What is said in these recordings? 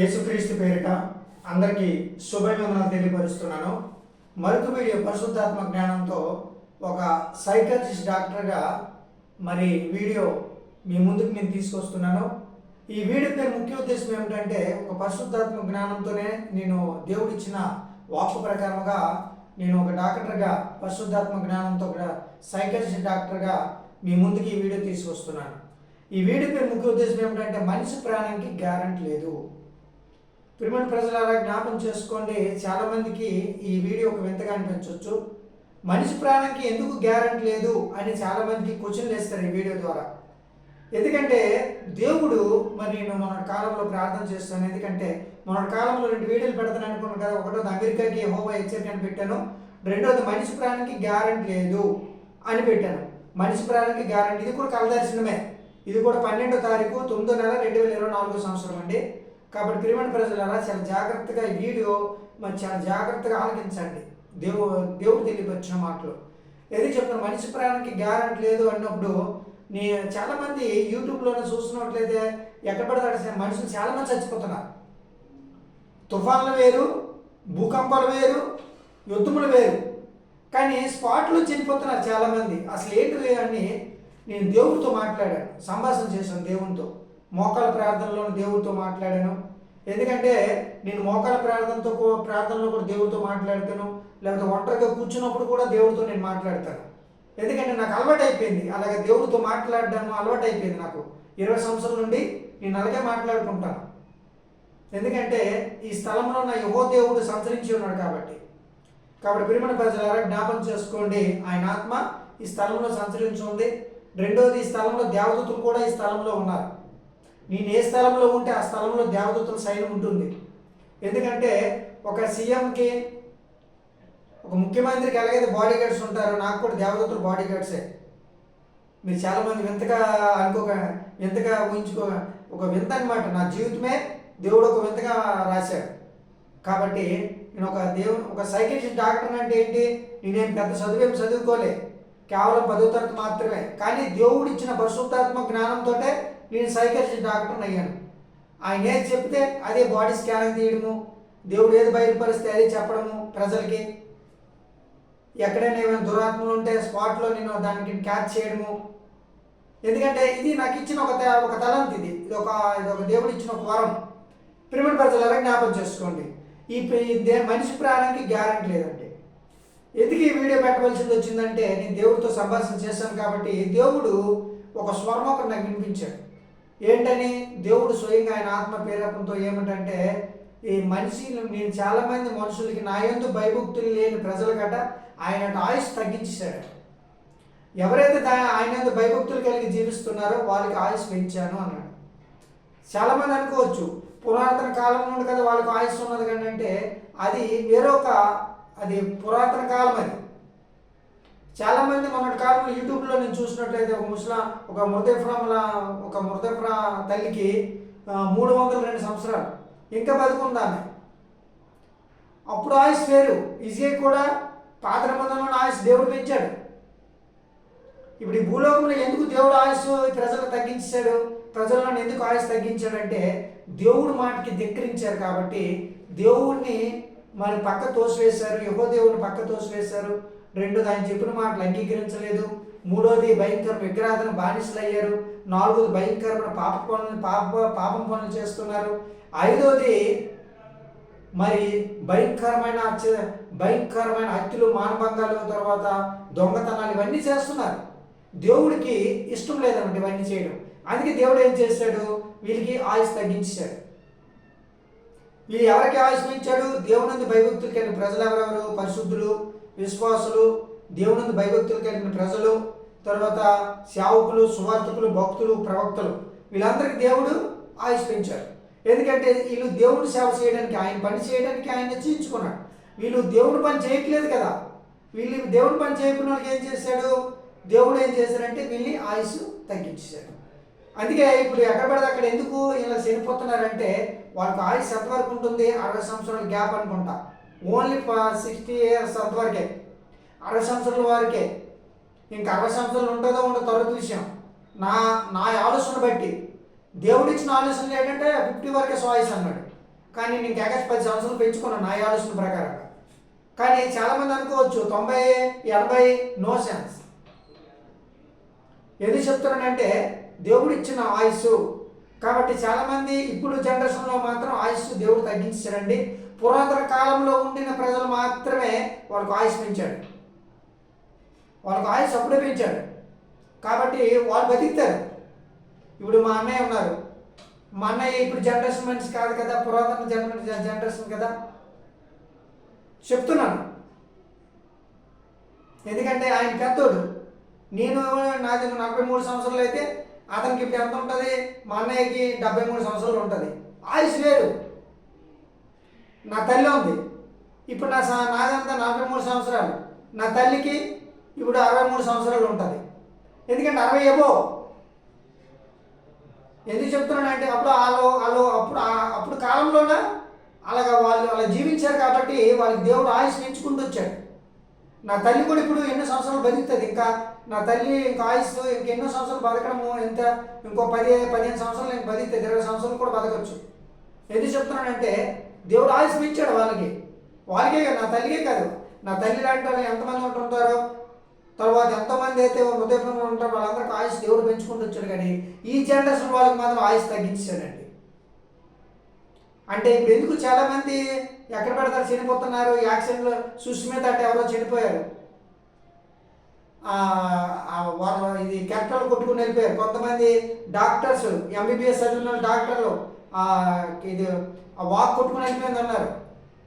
యేసుక్రీస్తు పేరిట అందరికీ శుభవందనాలు తెలియపరుస్తున్నాను. మరొక వీడియో పరిశుద్ధాత్మ జ్ఞానంతో ఒక సైకాలజిస్ట్ డాక్టర్గా మరి వీడియో మీ ముందుకు నేను తీసుకొస్తున్నాను. ఈ వీడియో పేరు ముఖ్య ఉద్దేశం ఏమిటంటే ఒక పరిశుద్ధాత్మ జ్ఞానంతోనే నేను దేవుడిచ్చిన వాక్కు ప్రకారంగా నేను ఒక డాక్టర్గా పరిశుద్ధాత్మ జ్ఞానంతో కూడా సైకాలజిస్ట్ డాక్టర్గా మీ ముందుకి ఈ వీడియో తీసుకొస్తున్నాను. ఈ వీడియో పేరు ముఖ్య ఉద్దేశం ఏమిటంటే మనిషి ప్రాణానికి గ్యారంటీ లేదు. పిరమిడ్ ప్రజలారా జ్ఞాపం చేసుకోండి చాలామందికి ఈ వీడియో ఒక వింతగా అనిపించవచ్చు మనిషి ప్రాణానికి ఎందుకు గ్యారంటీ లేదు అని చాలామందికి క్వశ్చన్లు వేస్తారు ఈ వీడియో ద్వారా. ఎందుకంటే దేవుడు మరి నేను మన కాలంలో ప్రార్థన చేస్తాను. ఎందుకంటే మన కాలంలో రెండు వీడియోలు పెడతాను అనుకున్నాను కదా. ఒకటోది అమెరికాకి హోమా హెచ్చరిక అని పెట్టాను. రెండోది మనిషి ప్రాణానికి గ్యారంటీ లేదు అని పెట్టాను. మనిషి ప్రాణానికి గ్యారంటీ. ఇది కూడా కలదర్శనమే ఇది కూడా పన్నెండో తారీఖు తొమ్మిదో నెల రెండు వేల ఇరవై నాలుగో సంవత్సరం అండి. కాబట్టి ప్రియమైన ప్రజలారా చాలా జాగ్రత్తగా ఈ వీడియో మరి చాలా జాగ్రత్తగా ఆలకించండి. దేవు దేవుడు తెలియపరిచిన మాటలు. ఏది చెప్తాను మనిషి ప్రాణానికి గ్యారంటీ లేదు అన్నప్పుడు నీ చాలామంది యూట్యూబ్లోనే చూస్తున్నట్లయితే ఎక్కడ పడితే మనుషులు చాలా మంది చచ్చిపోతున్నారు. తుఫాన్లు వేరు భూకంపాలు వేరు యుద్ధములు వేరు. కానీ స్పాట్లో చనిపోతున్నారు చాలామంది. అసలు ఏంటి అని నేను దేవుడితో మాట్లాడాను సంభాషణ చేశాను దేవునితో. మోకాల ప్రార్థనలో దేవుడితో మాట్లాడాను. ఎందుకంటే నేను మోకాల ప్రార్థనతో ప్రార్థనలో కూడా దేవుడితో మాట్లాడతాను. లేకపోతే ఒంటరిగా కూర్చున్నప్పుడు కూడా దేవుడితో నేను మాట్లాడతాను. ఎందుకంటే నాకు అలవాటు అయిపోయింది అలాగే దేవుడితో మాట్లాడడం అలవాటు అయిపోయింది నాకు. ఇరవై సంవత్సరాల నుండి నేను అలాగే మాట్లాడుకుంటాను. ఎందుకంటే ఈ స్థలంలో నా యువ దేవుడు సంచరించి ఉన్నాడు కాబట్టి. కాబట్టి పిరిమణ ప్రజలారా జ్ఞాపం చేసుకోండి. ఆయన ఆత్మ ఈ స్థలంలో సంచరించి ఉంది. రెండోది ఈ స్థలంలో దేవదూతులు కూడా ఈ స్థలంలో ఉన్నారు. నేను ఏ స్థలంలో ఉంటే ఆ స్థలంలో దేవదూతల సైన్యం ఉంటుంది. ఎందుకంటే ఒక సీఎంకి ఒక ముఖ్యమంత్రికి ఎలాగైతే బాడీ గార్డ్స్ ఉంటారో నాకు కూడా దేవదూతలు బాడీ గార్డ్సే మీరు చాలామంది వింతగా అనుకోక వింతగా ఊహించుకో ఒక వింత అనమాట నా జీవితమే దేవుడు ఒక వింతగా రాశాడు. కాబట్టి నేను ఒక దేవుడు ఒక సైకిల్ డాక్టర్ అంటే ఏంటి? నేనేం పెద్ద చదువేం చదువుకోలే. కేవలం పదో తరగతి మాత్రమే. కానీ దేవుడు ఇచ్చిన పరిశుద్ధాత్మ జ్ఞానంతో నేను సైకిల్ డాక్టర్ని అయ్యాను. ఆయన ఏది చెప్తే అదే బాడీ స్కానింగ్ తీయడము దేవుడు ఏది బయలుపరిస్తే అదే చెప్పడము ప్రజలకి. ఎక్కడైనా ఏమైనా దురాత్మలు ఉంటే స్పాట్లో నేను దానికి క్యాచ్ చేయడము. ఎందుకంటే ఇది నాకు ఇచ్చిన ఒక త- ఒక తలంతి ఇది. ఇది ఒక ఇది ఒక దేవుడు ఇచ్చిన ఒక వరం. పిరమిడ్ ప్రజలారా జ్ఞాపకం చేసుకోండి. ఈ మనిషి ప్రాణానికి గ్యారంటీ లేదండి. ఎందుకు ఈ వీడియో పెట్టవలసింది వచ్చిందంటే నేను దేవుడితో సంభాషణ చేశాను కాబట్టి దేవుడు ఒక స్వరం ఒకటి నాకు వినిపించాడు. ఏంటని దేవుడు స్వయంగా ఆయన ఆత్మ ప్రేరేపణతో ఏమిటంటే ఈ మనిషి నేను చాలామంది మనుషులకి నా ఎందు భయభక్తులు లేని ప్రజల గట ఆయన ఆయుష్ తగ్గించేశాడు. ఎవరైతే ఆయన ఎందు భయభక్తులు కలిగి జీవిస్తున్నారో వాళ్ళకి ఆయుష్ పెంచాను అన్నాడు. చాలామంది అనుకోవచ్చు పురాతన కాలం నుండి కదా వాళ్ళకి ఆయుష్ ఉన్నది కానీ అంటే అది వేరొక అది పురాతన కాలం అది. చాలామంది మొన్నటి కాలంలో యూట్యూబ్లో నేను చూసినట్లయితే ఒక ముస్లా ఒక మృతఫ్రాముల ఒక మృతఫ్రా తల్లికి మూడు వందల రెండు సంవత్సరాలు. ఇంకా బతుకుందామె అప్పుడు ఆయుష్ వేరు. ఇజే కూడా పాత నిబంధనలో ఆయుష్ దేవుడు పెంచాడు. ఇప్పుడు ఈ భూలోకంలో ఎందుకు దేవుడు ఆయుష్ ప్రజలు తగ్గించాడు ప్రజలను ఎందుకు ఆయుష్ తగ్గించాడంటే దేవుడు మాటకి ధిక్కరించారు కాబట్టి దేవుడిని మరి పక్క తోసివేశారు యహో దేవుడిని పక్క తోసివేశారు. రెండోది ఆయన చెప్పిన మాటలు అంగీకరించలేదు. మూడోది భయంకర విగ్రహాలను బానిసలయ్యారు. నాలుగోది భయంకరమైన పాప పనులు పాప పాపం పనులు చేస్తున్నారు. ఐదోది మరి భయంకరమైన భయంకరమైన హత్యలు మానభంగాలు తర్వాత దొంగతనాలు ఇవన్నీ చేస్తున్నారు. దేవుడికి ఇష్టం లేదన్నమాట ఇవన్నీ చేయడం. అందుకే దేవుడు ఏం చేశాడు? వీళ్ళకి ఆయుష్ తగ్గించాడు. వీళ్ళు ఎవరికి ఆయుష్మించాడు ఇచ్చాడు? దేవునందు భయభక్తులు కలిగిన ప్రజలు ఎవరెవరు? పరిశుద్ధులు విశ్వాసులు దేవునందు భయభక్తులు కలిగిన ప్రజలు తర్వాత సేవకులు సువార్థకులు భక్తులు ప్రవక్తలు వీళ్ళందరికీ దేవుడు ఆయుష్ పెంచారు ఎందుకంటే వీళ్ళు దేవుడు సేవ చేయడానికి ఆయన పని చేయడానికి ఆయన నిశ్చయించుకున్నాడు. వీళ్ళు దేవుడు పని చేయట్లేదు కదా. వీళ్ళు దేవుడు పని చేయకున్న వాళ్ళకి ఏం చేశాడు? దేవుడు ఏం చేశాడంటే వీళ్ళని ఆయుష్ తగ్గించేశాడు. అందుకే ఇప్పుడు ఎక్కడ పడితే అక్కడ ఎందుకు ఇలా చనిపోతున్నారంటే వాళ్ళకి ఆయుష్ ఎంతవరకు ఉంటుంది? అరవై సంవత్సరాల గ్యాప్ అనుకుంటా. ఓన్లీ సిక్స్టీ ఇయర్స్ అంతవరకే. అరవై సంవత్సరాల వారికే. ఇంకా అరవై సంవత్సరాలు ఉంటుందో ఉండదు తర్వాత విషయం. నా నా ఆలోచన బట్టి. దేవుడిచ్చిన ఆలోచనలు ఏంటంటే ఫిఫ్టీ వరకే సాయిస్ అన్నాడు. కానీ నేను ఎగస్ పది సంవత్సరాలు పెంచుకున్నాను నా ఆలోచన ప్రకారంగా. కానీ చాలామంది అనుకోవచ్చు తొంభై ఎనభై నో సెన్స్ ఎందుకు చెప్తున్నానంటే దేవుడు ఇచ్చిన ఆయుష్ కాబట్టి చాలామంది ఇప్పుడు జనరేషన్లో మాత్రం ఆయుస్సు దేవుడు తగ్గించారండి. పురాతన కాలంలో ఉండిన ప్రజలు మాత్రమే వాళ్ళకు ఆయుష్ పెంచాడు వాళ్ళకు ఆయుష్ అప్పుడే పెంచాడు కాబట్టి వాళ్ళు బతికుతారు. ఇప్పుడు మా అన్నయ్య ఉన్నారు. మా అన్నయ్య ఇప్పుడు జనరేషన్ మనిషి కాదు కదా పురాతన జనరేషన్ జనరేషన్ కదా. చెప్తున్నాను. ఎందుకంటే ఆయన పెద్దోడు. నేను నాది నలభై మూడు సంవత్సరాలు అయితే అతనికి ఇప్పుడు ఎంత ఉంటుంది? మా అన్నయ్యకి డెబ్బై మూడు సంవత్సరాలు ఉంటుంది. ఆయుష్ వేరు. నా తల్లి ఉంది. ఇప్పుడు నా స- నాదంతా నలభై మూడు సంవత్సరాలు. నా తల్లికి ఇప్పుడు అరవై మూడు సంవత్సరాలు ఉంటుంది. ఎందుకంటే అరవై ఏవో ఎందుకు చెప్తున్నానంటే అప్పుడు వాళ్ళు వాళ్ళు అప్పుడు అప్పుడు కాలంలోన? అలాగా వాళ్ళు అలా జీవించారు కాబట్టి వాళ్ళకి దేవుడు ఆయుష్ పెంచుకుంటూ వచ్చాడు. నా తల్లి కూడా ఇప్పుడు ఎన్నో సంవత్సరాలు బతుకుతుంది. ఇంకా నా తల్లి ఇంకా ఆయుష్ ఇంకెన్నో సంవత్సరాలు బతకడము ఎంత? ఇంకో పది పదిహేను సంవత్సరాలు ఇంకా బతుకుతుంది ఇరవై సంవత్సరాలు కూడా బతకచ్చు. ఎందుకు చెప్తున్నానంటే దేవుడు ఆయుష్మించాడు వాళ్ళకి. వాళ్ళకే కాదు నా తల్లికే కాదు. నా తల్లి లాంటి వాళ్ళు ఎంతమంది ఉంటుంటారో తర్వాత ఎంతమంది అయితే హృదయంలో ఉంటారో వాళ్ళందరికీ ఆయుష్ దేవుడు పెంచుకుంటూ వచ్చాడు. కానీ ఈ జనరేషన్ వాళ్ళకి మాత్రం ఆయుష్ తగ్గించాడండి. అంటే ఇప్పుడు ఎందుకు చాలామంది ఎక్కడ పెడతారు చనిపోతున్నారు యాక్సిడెంట్లో సుస్మిత అంటే ఎవరో చనిపోయారు. ఆ, ఇది క్యాపిటల్ కొట్టుకుని వెళ్ళిపోయారు. కొంతమంది డాక్టర్స్ ఎంబీబీఎస్ చదివిన డాక్టర్లు ఇది ఆ వాక్ కొట్టుకుని అయిపోయింది అన్నారు.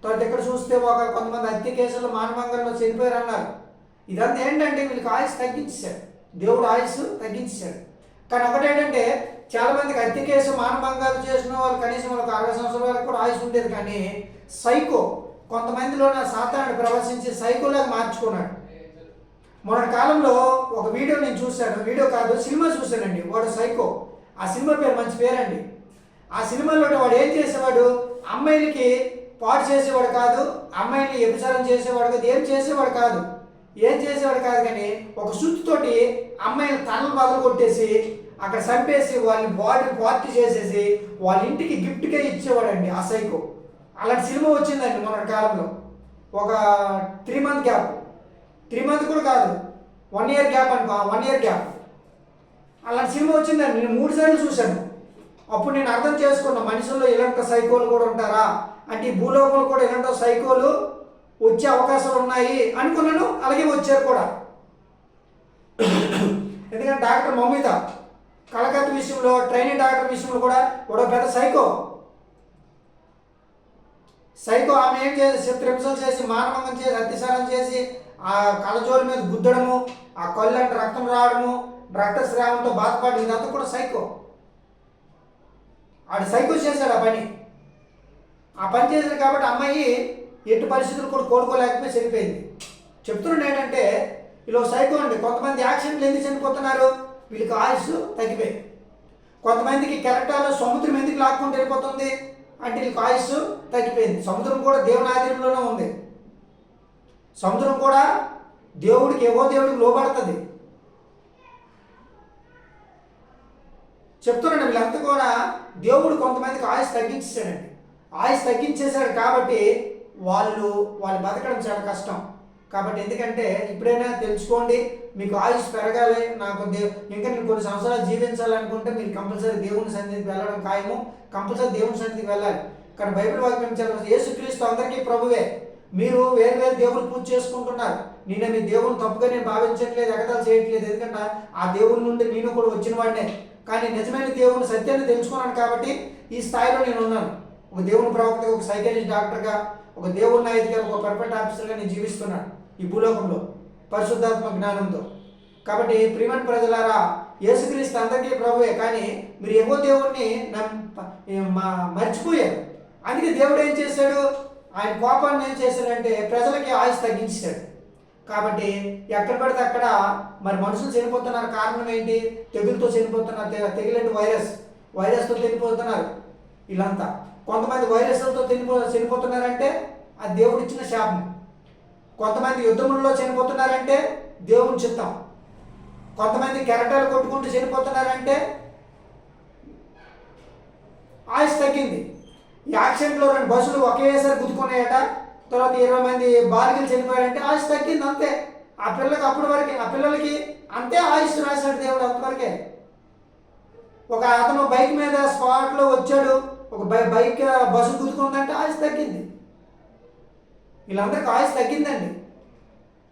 తర్వాత ఇక్కడ చూస్తే ఒక కొంతమంది హత్య కేసులు మానవంగంలో చనిపోయారు అన్నారు. ఇదంతా ఏంటంటే వీళ్ళకి ఆయుష్ తగ్గించారు దేవుడు ఆయుష్ తగ్గించాడు కానీ ఒకటేంటంటే చాలా మందికి హత్య కేసు మానభంగాలు చేసిన వాళ్ళు కనీసం వాళ్ళకి అరవై సంవత్సరాల వరకు కూడా ఆయుష్ ఉండేది కానీ సైకో కొంతమందిలో నా సాతానుడు ప్రవశించి సైకోలాగా మార్చుకున్నాడు. మొన్నటి కాలంలో ఒక వీడియో నేను చూశాను. వీడియో కాదు సినిమా చూశానండి. వాడు సైకో. ఆ సినిమా పేరు మంచి పేరండి. ఆ సినిమాలో వాడు ఏం చేసేవాడు? అమ్మాయిలకి పాటు చేసేవాడు కాదు అమ్మాయిని వ్యభిచారం చేసేవాడు కాదు ఏం చేసేవాడు కాదు. ఏం చేసేవాడు కాదు కానీ ఒక సుత్తుతోటి అమ్మాయిని తనలు బదులు కొట్టేసి అక్కడ చంపేసి వాళ్ళని బాడీ పార్టీ చేసేసి వాళ్ళ ఇంటికి గిఫ్ట్గా ఇచ్చేవాడండి ఆ సైకో. అలాంటి సినిమా వచ్చిందండి మొన్నటి కాలంలో. ఒక three month gap three month కూడా కాదు. వన్ ఇయర్ గ్యాప్ అనుకో వన్ ఇయర్ గ్యాప్ అలాంటి సినిమా వచ్చిందండి. నేను మూడు సార్లు చూశాను. అప్పుడు నేను అర్థం చేసుకున్నా మనుషుల్లో ఇలాంటి సైకోలు కూడా ఉంటారా? అంటే ఈ భూలోకంలో కూడా ఇలాంటి సైకోలు వచ్చే అవకాశాలు ఉన్నాయి అనుకున్నాను అలాగే వచ్చారు కూడా. ఎందుకంటే డాక్టర్ మమిత కలకత్తా విషయంలో ట్రైనింగ్ డాక్టర్ విషయంలో కూడా ఒక పెద్ద సైకో. సైకో ఆమె ఏం చేసి త్రిపుసలు చేసి మానవంగం చేసి అత్యసారం చేసి ఆ కళ్ళజోలి మీద గుద్దడము ఆ కళ్ళంట రక్తం రావడము రక్తస్రావంతో బాధపడడం ఇదంతా కూడా సైకో. ఆడు సైకో చేశాడు ఆ పని. ఆ పని చేశాడు కాబట్టి అమ్మాయి ఎట్టి పరిస్థితులు కూడా కోలుకోలేకపోయి చనిపోయింది. చెప్తున్నాడు ఏంటంటే ఇలా సైకో అండి కొంతమంది యాక్సిడెంట్లు ఎందుకు చనిపోతున్నారు? వీళ్ళకి ఆయుష్ తగ్గిపోయి. కొంతమందికి కెరటాలు సముద్రం ఎందుకు లాక్కుంటూ వెళ్ళిపోతుంది? అంటే వీళ్ళకి ఆయుష్ తగ్గిపోయింది. సముద్రం కూడా దేవుని ఆధీనంలోనే ఉంది. సముద్రం కూడా దేవుడికి ఏవో దేవుడికి లోబడుతుంది. చెప్తున్నాను వీళ్ళంతా కూడా దేవుడు కొంతమందికి ఆయుష్ తగ్గించేశాడండి. ఆయుష్ తగ్గించేశాడు కాబట్టి వాళ్ళు వాళ్ళు బతకడం చాలా కష్టం. కాబట్టి ఎందుకంటే ఇప్పుడైనా తెలుసుకోండి మీకు ఆయుష్ పెరగాలి నాకు దేవు ఇంకా నేను కొన్ని సంవత్సరాలు జీవించాలనుకుంటే మీరు కంపల్సరీ దేవుని సన్నిధికి వెళ్ళడం ఖాయము కంపల్సరీ దేవుని సన్నిధికి వెళ్ళాలి. కానీ బైబిల్ వాక్యం చాలా యేసుక్రీస్తు అందరికీ ప్రభువే. మీరు వేరు వేరు దేవుని పూజ చేసుకుంటున్నారు. నేను మీ దేవుని తప్పుగా నేను భావించట్లేదు ఎగతాలు చేయట్లేదు. ఎందుకంటే ఆ దేవుని నుండి నేను కూడా వచ్చిన వాడినే. కానీ నిజమైన దేవుని సత్యాన్ని తెలుసుకున్నాను కాబట్టి ఈ స్థాయిలో నేను ఉన్నాను. ఒక దేవుని ప్రవక్తగా ఒక సైకాలజిస్ట్ డాక్టర్గా ఒక దేవుని నాయకుగా ఒక పర్ఫెక్ట్ ఆఫీసర్గా నేను జీవిస్తున్నాను ఈ భూలోకంలో పరిశుద్ధాత్మ జ్ఞానంతో. కాబట్టి ప్రియమైన ప్రజలారా యేసుక్రీస్తు అందరికీ ప్రభువే కానీ మీరు ఏమో దేవుణ్ణి నమ్- మర్చిపోయారు. అందుకే దేవుడు ఏం చేశాడు? ఆయన కోపాన్ని ఏం చేశాడంటే ప్రజలకి ఆయుష్ తగ్గించాడు. కాబట్టి ఎక్కడ పడితే అక్కడ మరి మనుషులు చనిపోతున్నారు. కారణం ఏంటి? తెగులతో చనిపోతున్నారు తె- తెగులంటే వైరస్. వైరస్తో చనిపోతున్నారు వీళ్ళంతా. కొంతమంది వైరస్లతో చనిపో చనిపోతున్నారంటే ఆ దేవుడిచ్చిన శాపం. కొంతమంది యుద్ధముల్లో చనిపోతున్నారంటే దేవుని చిత్తం. కొంతమంది కెరటాలు కొట్టుకుంటూ చనిపోతున్నారంటే ఆయుష్ తగ్గింది. యాక్సిడెంట్లో రెండు బస్సులు ఒకేసారి గుద్దుకున్నాయట. తర్వాత ఇరవై మంది బాలికలు చనిపోయారంటే ఆయుష్ తగ్గింది అంతే. ఆ పిల్లలకి అప్పటి వరకే ఆ పిల్లలకి అంతే ఆయుష్ రాశాడు దేవుడు అంతవరకే ఒక అతను బైక్ మీద స్పాట్లో వచ్చాడు ఒక బై బైక్ బస్సు గుద్దుకుందంటే ఆయుష్ తగ్గింది. వీళ్ళందరికీ ఆయుష్ తగ్గిందండి.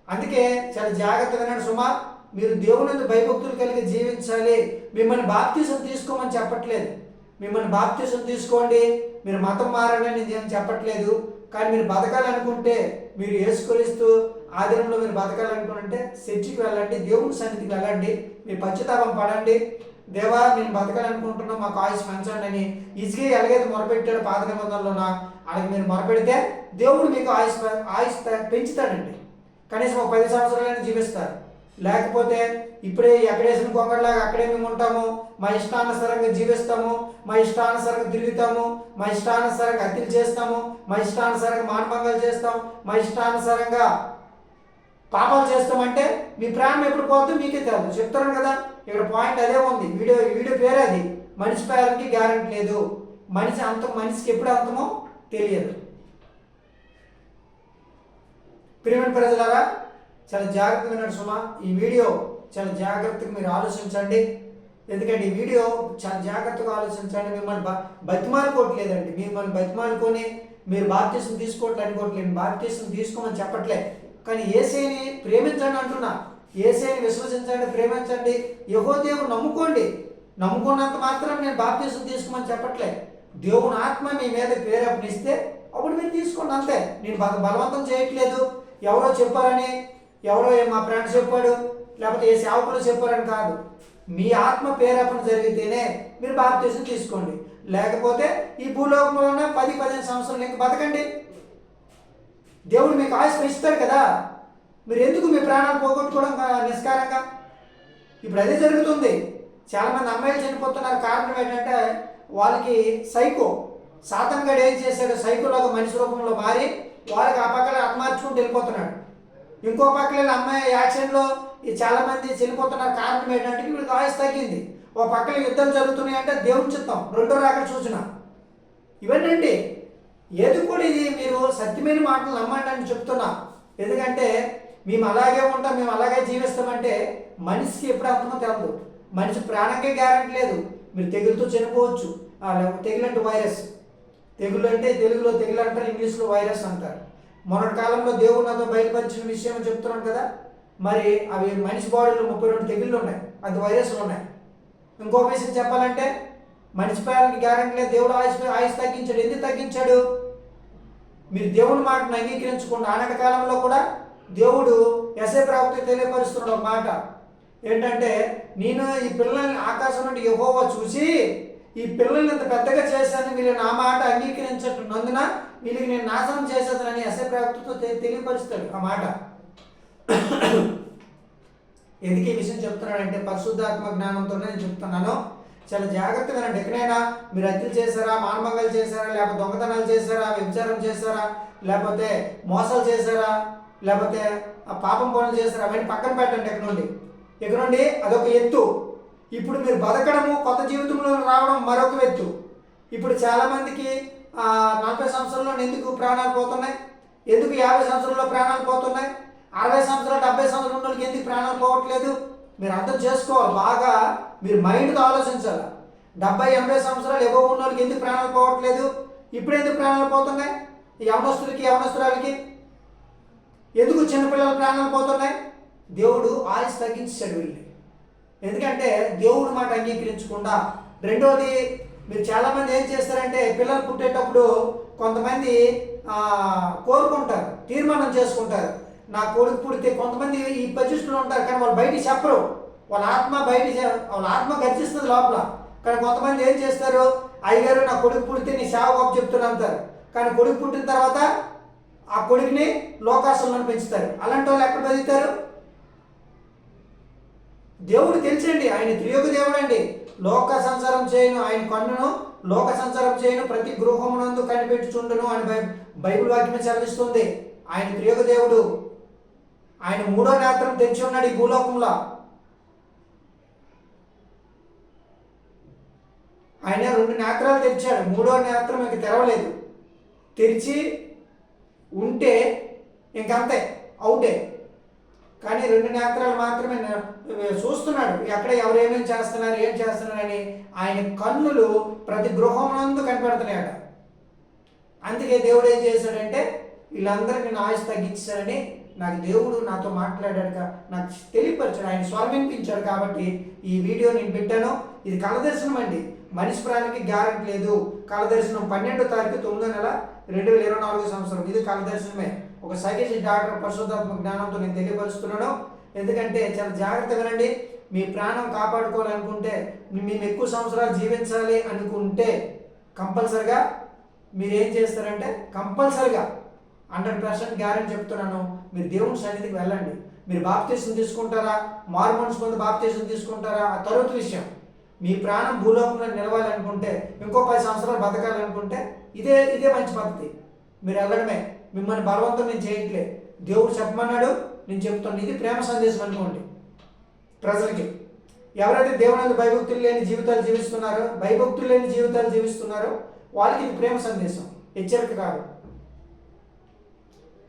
అందుకే చాలా జాగ్రత్తగా వినండి సుమా మీరు దేవుని భయభక్తులు కలిగి జీవించాలి. మిమ్మల్ని బాప్తీసం తీసుకోమని చెప్పట్లేదు. మిమ్మల్ని బాప్తీసం తీసుకోండి. మీరు మతం మారండి నేను చెప్పట్లేదు. కానీ మీరు బతకాలనుకుంటే మీరు యేసుకొలిస్తూ ఆధీనంలో మీరు బతకాలనుకుంటే చర్చికి వెళ్ళండి దేవుని సన్నిధికి వెళ్ళండి మీరు పశ్చితాపం పడండి. దేవా నేను బతకాలనుకుంటున్నా మాకు ఆయుష్ పెంచండి అని ఈజీగా ఎలాగైతే మొరపెట్టాడు పాత నిబంధనలోన అలాగే మీరు మొరపెడితే దేవుడు మీకు ఆయుష్ ఆయుష్ పెంచుతాడండి. కనీసం ఒక పది సంవత్సరాలైనా జీవిస్తారు. లేకపోతే ఇప్పుడే ఎక్కడేసిన కొంగట్లాగా అక్కడే మేము ఉంటాము. మా ఇష్టానుసారంగా జీవిస్తాము. మా ఇష్టానుసారంగా తిరుగుతాము. మా ఇష్టానుసారంగా అతిలు చేస్తాము. మా ఇష్టానుసారంగా మానభంగాలు చేస్తాం మా ఇష్టానుసారంగా పాపాలు చేస్తామంటే మీ ప్రాణం ఎప్పుడు పోతుందో మీకే తెలుసు చెప్తున్నాను కదా ఇక్కడ పాయింట్ అదే ఉంది. వీడియో వీడియో పేరే అది. మనిషి పేరుకి గ్యారంటీ లేదు. మనిషి అంతం మనిషికి ఎప్పుడు అంతమో తెలియదు. ప్రియమైన ప్రజలారా చాలా జాగ్రత్తగా వినండి సుమా. ఈ వీడియో చాలా జాగ్రత్తగా మీరు ఆలోచించండి. ఎందుకంటే ఈ వీడియో చాలా జాగ్రత్తగా ఆలోచించండి. మిమ్మల్ని బ బతిమాలుకోవట్లేదండి. మిమ్మల్ని బతిమాలుకొని మీరు బాప్తీసం తీసుకోవట్లేదు అనుకోవట్లేదు. బాప్తీసం తీసుకోమని చెప్పట్లే. కానీ ఏసైని ప్రేమించండి అంటున్నా. ఏసైని విశ్వసించండి ప్రేమించండి. యహో దేవుడు నమ్ముకోండి. నమ్ముకున్నంత మాత్రం నేను బాప్తీసం తీసుకోమని చెప్పట్లే. దేవుని ఆత్మ మీ మీద ప్రేరేపణిస్తే అప్పుడు మీరు తీసుకోండి అంతే. నేను బలవంతం చేయట్లేదు. ఎవరో చెప్పారని ఎవరో మా ఫ్రెండ్ చెప్పాడు? లేకపోతే ఏ సేవకులు చెప్పారని కాదు. మీ ఆత్మ ప్రేరేపణ జరిగితేనే మీరు బాప్తీసం తీసుకోండి. లేకపోతే ఈ భూలోకంలోనే పది పదిహేను సంవత్సరాలు నీకు బతకండి. దేవుడు మీకు ఆయుష్ ఇస్తాడు కదా. మీరు ఎందుకు మీ ప్రాణాలు పోగొట్టుకోవడం నిష్కారంగా ఇప్పుడు అదే జరుగుతుంది. చాలామంది అమ్మాయిలు చనిపోతున్నారు. కారణం ఏంటంటే వాళ్ళకి సైకో. సాతన్ ఏం చేశాడు? సైకోలాగా మనిషి రూపంలో మారి వాళ్ళకి ఆ పక్కన అత్మార్చుకుంటూ వెళ్ళిపోతున్నాడు. ఇంకో పక్క వెళ్ళి అమ్మాయి యాక్సిడెంట్లో ఈ చాలా మంది చనిపోతున్నారు. కారణం ఏంటంటే వీళ్ళకి ఆయుష్ తగ్గింది. ఓ పక్కన యుద్ధం జరుగుతున్నాయి అంటే దేవుని చిత్తం. రెండో రాక సూచన. ఇవన్నీ ఏది కూడా ఇది మీరు సత్యమైన మాటలు నమ్మండి అని చెప్తున్నా. ఎందుకంటే మేము అలాగే ఉంటాం మేము అలాగే జీవిస్తామంటే మనిషికి ఎప్పుడు అర్థమో తెలదు. మనిషి ప్రాణంకే గ్యారంటీ లేదు. మీరు తెగులుతో చనిపోవచ్చు. ఆ, తెగులంటే వైరస్ తెగులు అంటే తెలుగులో తెగులు అంటారు ఇంగ్లీష్లో వైరస్ అంటారు. మొన్నటి కాలంలో దేవుడు నాతో బయలుపరిచిన విషయం చెప్తున్నాను కదా. మరి అవి మనిషి బాడీలో ముప్పై రెండు తెగుళ్ళు ఉన్నాయి. అది వైరస్లు ఉన్నాయి. ఇంకో విషయం చెప్పాలంటే మనిషి పేరుకి గ్యారంటీ లేదు. దేవుడు ఆయుష్ ఆయుష్ తగ్గించాడు. ఎందుకు తగ్గించాడు? మీరు దేవుని మాటను అంగీకరించకుండా ఆనాటి కాలంలో కూడా దేవుడు ఎస్ఏ ప్రవక్త తెలియపరుస్తున్నాడు ఒక మాట. ఏంటంటే నేను ఈ పిల్లల్ని ఆకాశం నుండి యెహోవా చూసి ఈ పిల్లల్ని ఇంత పెద్దగా చేశాను. వీళ్ళు నా మాట అంగీకరించట్టున్నందున వీళ్ళకి నేను నాశనం చేసేదనని ఎస్ఐ ప్రవక్తతో తెలియపరుస్తాడు ఆ మాట. ఎందుకు ఈ విషయం చెప్తున్నాడంటే పరిశుద్ధాత్మ జ్ఞానంతోనే నేను చెప్తున్నాను. చాలా జాగ్రత్తగా వినండి. ఎక్కడైనా మీరు హత్యలు చేశారా మానభంగాలు చేశారా లేకపోతే దొంగతనాలు చేశారా వ్యభిచారం చేశారా లేకపోతే మోసాలు చేశారా లేకపోతే ఆ పాపం పనులు చేశారా అవన్నీ పక్కన పెట్టండి ఎక్కడ నుండి. ఇక్కడ నుండి? అదొక ఎత్తు. ఇప్పుడు మీరు బతకడము కొత్త జీవితంలో రావడం మరొక ఎత్తు. ఇప్పుడు చాలామందికి నలభై సంవత్సరాల్లో ఎందుకు ప్రాణాలు పోతున్నాయి? ఎందుకు యాభై సంవత్సరాల్లో ప్రాణాలు పోతున్నాయి? అరవై సంవత్సరాలు డెబ్బై సంవత్సరాల ఉన్న వాళ్ళకి ఎందుకు ప్రాణాలు పోవట్లేదు? మీరు అర్థం చేసుకోవాలి. బాగా మీరు మైండ్తో ఆలోచించాలి. డెబ్బై ఎనభై సంవత్సరాలు ఎవో ఉన్న వాళ్ళకి ఎందుకు ప్రాణాలు పోవట్లేదు? ఇప్పుడు ఎందుకు ప్రాణాలు పోతున్నాయి? యవనస్తులకి యవనస్తురాలకి ఎందుకు చిన్నపిల్లల ప్రాణాలు పోతున్నాయి? దేవుడు ఆయుష్ తగ్గించాడు వీళ్ళని ఎందుకంటే దేవుడు మాట అంగీకరించకుండా రెండోది మీరు చాలామంది ఏం చేస్తారంటే పిల్లలు పుట్టేటప్పుడు కొంతమంది కోరుకుంటారు తీర్మానం చేసుకుంటారు. నా కొడుకు పుడితే కొంతమంది ఈ పొజిషన్లో ఉంటారు కానీ వాళ్ళు బయటికి చెప్పరు. వాళ్ళ ఆత్మ బయట వాళ్ళ ఆత్మ గర్జిస్తుంది లోపల. కానీ కొంతమంది ఏం చేస్తారు అయ్యగారు నా కొడుకు పుడితే నీ సేవ గొప్ప చెప్తున్నా అంటారు. కానీ కొడుకు పుట్టిన తర్వాత ఆ కొడుకుని లోకాసులను పెంచుతారు. అలాంటి వాళ్ళు ఎక్కడ బతుకుతారు? దేవుడు తెలుసండి ఆయన త్రియోగ దేవుడు అండి లోక సంచారం చేయను ఆయన కన్నును లోక సంచారం చేయను ప్రతి గృహమునందు కనిపెట్టుచుండును అని బై బైబిల్ వాక్యం చదివిస్తుంది. ఆయన ప్రియోగ దేవుడు ఆయన మూడో నేత్రం తెచ్చి ఉన్నాడు ఈ భూలోకంలో. ఆయన రెండు నేత్రాలు తెరిచాడు మూడో నేత్రం ఇంక తెరవలేదు. తెరిచి ఉంటే ఇంకంతే అవుటే. కానీ రెండు నేత్రాలు మాత్రమే చూస్తున్నాడు. ఎక్కడ ఎవరు ఏమేమి చేస్తున్నారు ఏం చేస్తున్నారని ఆయన కన్నులు ప్రతి గృహమునందు కనిపెడుతున్నాడు అందుకే దేవుడు ఏం చేశాడంటే వీళ్ళందరికీ నా ఆయుష్ తగ్గించారని నాకు దేవుడు నాతో మాట్లాడాడు నాకు తెలియపరిచాడు ఆయన స్వరం కాబట్టి ఈ వీడియో నేను పెట్టాను. ఇది కళదర్శనం అండి. మనిషి ప్రాణికి గ్యారెంటీ లేదు. కళదర్శనం పన్నెండో తారీఖు తొమ్మిదో నెల రెండు వేల ఇరవై నాలుగు సంవత్సరం. ఇది కళదర్శనమే ఒక సైకిల్ డాక్టర్ పరిశుద్ధాత్మక జ్ఞానంతో నేను తెలియపరుస్తున్నాను. ఎందుకంటే చాలా జాగ్రత్త వినండి మీ ప్రాణం కాపాడుకోవాలనుకుంటే మేము ఎక్కువ సంవత్సరాలు జీవించాలి అనుకుంటే కంపల్సరిగా మీరు ఏం చేస్తారంటే కంపల్సరిగా హండ్రెడ్ పర్సెంట్ గ్యారెంటీ చెప్తున్నాను. మీరు దేవుని సన్నిధికి వెళ్ళండి. మీరు బాప్తీసం తీసుకుంటారా? మారు మనసు పొంది బాప్తీసం తీసుకుంటారా? ఆ తరువాత విషయం. మీ ప్రాణం భూలోకంలో నిలవాలనుకుంటే ఇంకో పది సంవత్సరాలు బతకాలనుకుంటే ఇదే ఇదే మంచి పద్ధతి. మీరు వెళ్ళడమే. మిమ్మల్ని బలవంతం నేను చేయట్లే. దేవుడు చెప్పమన్నాడు నేను చెప్తాను ఇది ప్రేమ సందేశం అనుకోండి. ప్రజలకి. ఎవరైతే దేవుని భయభక్తులు లేని జీవితాలు జీవిస్తున్నారో భయభక్తులు లేని జీవితాలు జీవిస్తున్నారో వాళ్ళకి ఇది ప్రేమ సందేశం. హెచ్చరిక కాదు.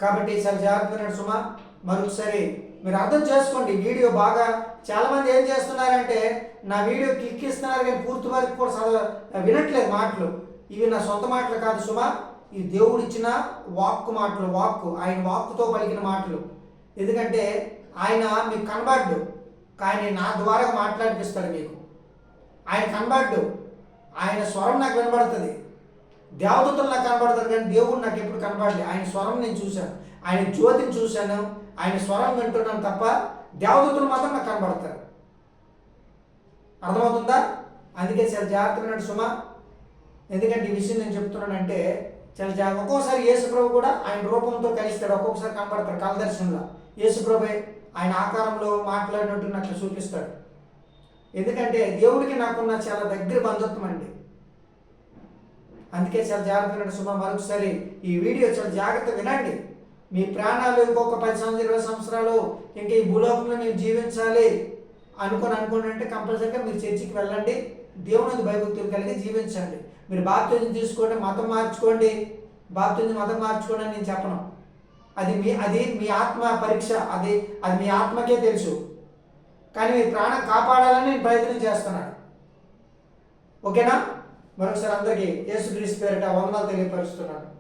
కాబట్టి చాలా జాగ్రత్త సుమా. మరొకసారి మీరు అర్థం చేసుకోండి. వీడియో బాగా చాలామంది ఏం చేస్తున్నారంటే నా వీడియో క్లిక్ ఇస్తున్నారు కానీ పూర్తి వరకు కూడా చదవ- వినట్లేదు మాటలు. ఇవి నా సొంత మాటలు కాదు సుమా. ఈ దేవుడు ఇచ్చిన వాక్కు మాటలు వాక్కు ఆయన వాక్కుతో పలికిన మాటలు. ఎందుకంటే ఆయన మీకు కనబడ్డు కానీ నా ద్వారా మాట్లాడిపిస్తాడు మీకు. ఆయన కనబడ్డు ఆయన స్వరం నాకు వినబడుతుంది. దేవదూతలు నాకు కనబడతారు కానీ దేవుడు నాకు ఎప్పుడు కనబడలేదు ఆయన స్వరం నేను చూశాను. ఆయన జ్యోతిని చూశాను. ఆయన స్వరం వింటున్నాను తప్ప దేవదూతలు మాత్రం నాకు కనబడతారు. అర్థమవుతుందా? అందుకే చాలా జాగ్రత్తగా సుమ. ఎందుకంటే ఈ విషయం నేను చెప్తున్నానంటే చాలా జాగ్రత్త. ఒక్కోసారి యేసుప్రభు కూడా ఆయన రూపంతో కలిస్తాడు. ఒక్కొక్కసారి కనబడతాడు కలదర్శనంలో. యేసుప్రభే ఆయన ఆకారంలో మాట్లాడినట్టు నాకు చూపిస్తాడు. ఎందుకంటే దేవుడికి నాకున్న చాలా దగ్గర బంధుత్వం అండి. అందుకే చాలా జాగ్రత్తగా ఉండండి. మరొకసారి ఈ వీడియో చాలా జాగ్రత్త వినండి. మీ ప్రాణాలు ఇంకొక పది సంవత్సరాలు ఇరవై సంవత్సరాలు ఇంకా ఈ భూలోకంలో మీరు జీవించాలి అనుకుని అనుకోండి అంటే కంపల్సరీగా మీరు చర్చికి వెళ్ళండి. దేవుని భయభక్తులు కలిగి జీవించండి. మీరు బాప్తిజం తీసుకోండి మతం మార్చుకోండి. బాప్తిజం మతం మార్చుకోండి అని నేను చెప్పను. అది మీ అది మీ ఆత్మ పరీక్ష అది అది మీ ఆత్మకే తెలుసు. కానీ మీ ప్రాణం కాపాడాలని నేను ప్రయత్నం చేస్తున్నాను. ఓకేనా? మరొకసారి అందరికీ యేసుక్రీస్తు పేరిట వందనాలు తెలియపరుస్తున్నాను.